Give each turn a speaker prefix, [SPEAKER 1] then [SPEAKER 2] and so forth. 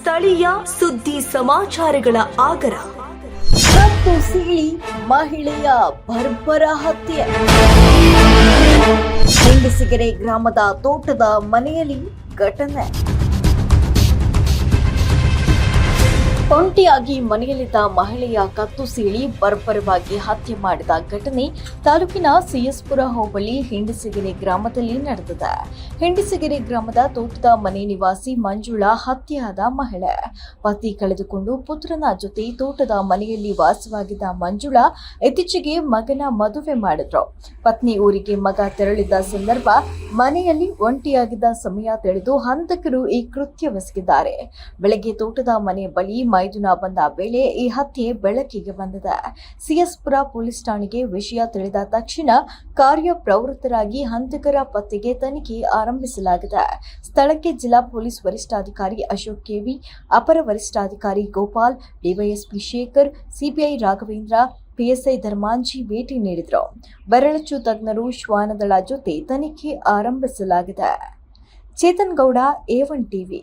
[SPEAKER 1] ಸ್ಥಳೀಯ ಸುದ್ದಿ ಸಮಾಚಾರಗಳ ಆಗರ.
[SPEAKER 2] ಕತ್ತು ಸೀಳಿ ಮಹಿಳೆಯ ಬರ್ಬರ ಹತ್ಯೆ. ಹೆಂಗಸಿಗೆರೆ ಗ್ರಾಮದ ತೋಟದ ಮನೆಯಲ್ಲಿ ಘಟನೆ. ಒಂಟಿಯಾಗಿ ಮನೆಯಲ್ಲಿದ್ದ ಮಹಿಳೆಯ ಕತ್ತು ಸೀಳಿ ಬರ್ಬರವಾಗಿ ಹತ್ಯೆ ಮಾಡಿದ ಘಟನೆ ತಾಲೂಕಿನ ಸಿಎಸ್ಪುರ ಹೋಬಳಿ ಹಿಂಡಸಿಗೆರೆ ಗ್ರಾಮದಲ್ಲಿ ನಡೆದಿದೆ. ಹಿಂಡಸಿಗೆರೆ ಗ್ರಾಮದ ತೋಟದ ಮನೆ ನಿವಾಸಿ ಮಂಜುಳಾ ಹತ್ಯೆಯಾದ ಮಹಿಳೆ. ಪತಿ ಕಳೆದುಕೊಂಡು ಪುತ್ರನ ಜೊತೆ ತೋಟದ ಮನೆಯಲ್ಲಿ ವಾಸವಾಗಿದ್ದ ಮಂಜುಳಾ ಇತ್ತೀಚೆಗೆ ಮಗನ ಮದುವೆ ಮಾಡಿದ್ರು. ಪತ್ನಿ ಊರಿಗೆ ಮಗ ತೆರಳಿದ್ದ ಸಂದರ್ಭ ಮನೆಯಲ್ಲಿ ಒಂಟಿಯಾಗಿದ್ದ ಸಮಯ ತಿಳಿದು ಹಂತಕರು ಈ ಕೃತ್ಯವೆಸಗಿದ್ದಾರೆ ಬೆಳಗ್ಗೆ ತೋಟದ ಮನೆ ಬಳಿ ಮೈದುನ ಬಂದ ವೇಳೆ ಈ ಹತ್ಯೆ ಬೆಳಕಿಗೆ ಬಂದಿದೆ. ಸಿಎಸ್ಪುರ ಪೊಲೀಸ್ ಠಾಣೆಗೆ ವಿಷಯ ತಿಳಿದ ತಕ್ಷಣ ಕಾರ್ಯಪ್ರವೃತ್ತರಾಗಿ ಹಂತಕರ ಪತ್ತೆಗೆ ತನಿಖೆ ಆರಂಭಿಸಲಾಗಿದೆ. ಸ್ಥಳಕ್ಕೆ ಜಿಲ್ಲಾ ಪೊಲೀಸ್ ವರಿಷ್ಠಾಧಿಕಾರಿ ಅಶೋಕ್ ಕೆವಿ ಅಪರ ವರಿಷ್ಠಾಧಿಕಾರಿ Gopal, DYSP Shekhar, CBI Raghavendra, PSI Dharmanji ಭೇಟಿ ನೀಡಿದರು. ಬೆರಳಚ್ಚು ತಜ್ಞರು ಶ್ವಾನದಳ ಜೊತೆ ತನಿಖೆ ಆರಂಭಿಸಲಾಗಿದೆ. Chetan Gowda A one TV.